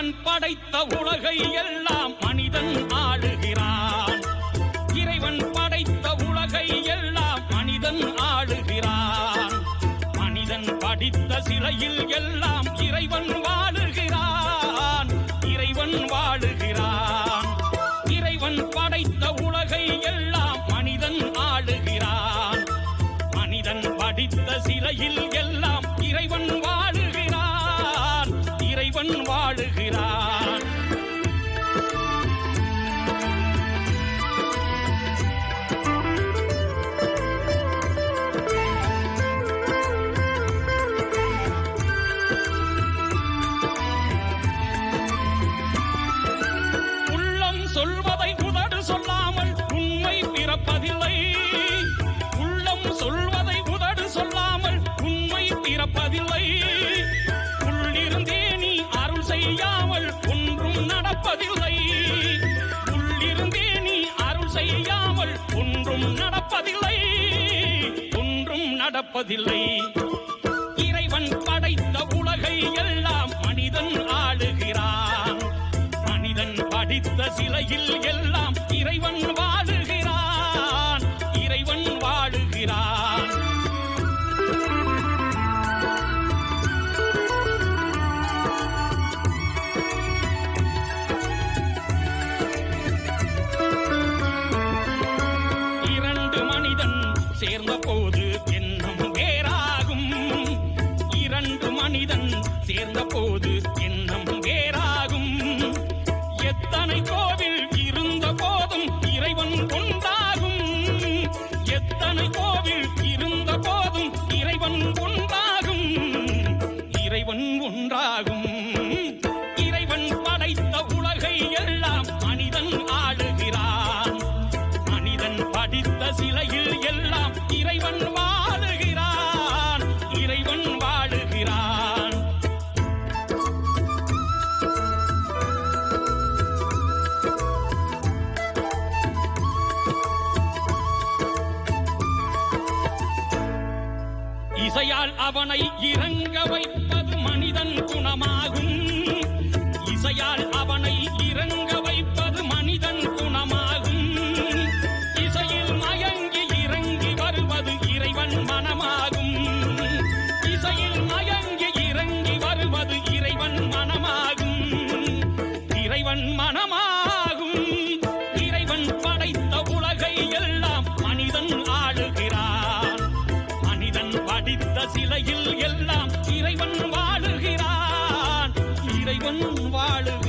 இறைவன் படைத்த உலகை எல்லாம் மனிதன் ஆளுகிறான். இறைவன் படைத்த உலகை எல்லாம் மனிதன் ஆளுகிறான். மனிதன் படித்த சிலையில் எல்லாம் இறைவன் வாழுகிறான். இறைவன் வாழுகிறான். இறைவன் படைத்த உலகை எல்லாம் மனிதன் ஆளுகிறான். மனிதன் படித்த சிலையில் எல்லாம் நடப்பதில்லை. ஒன்றும் நடப்பதில்லை. இறைவன் படைத்த உலகை எல்லாம் மனிதன் ஆளுகிறான். மனிதன் படித்த சிலையில் எல்லாம் இறைவன் வாழுகிறான். இறைவன் வாழுகிறான். ஆசையால் அவனை இறங்க வைப்பது மனிதன் குணமாகும். சிலையில் எல்லாம்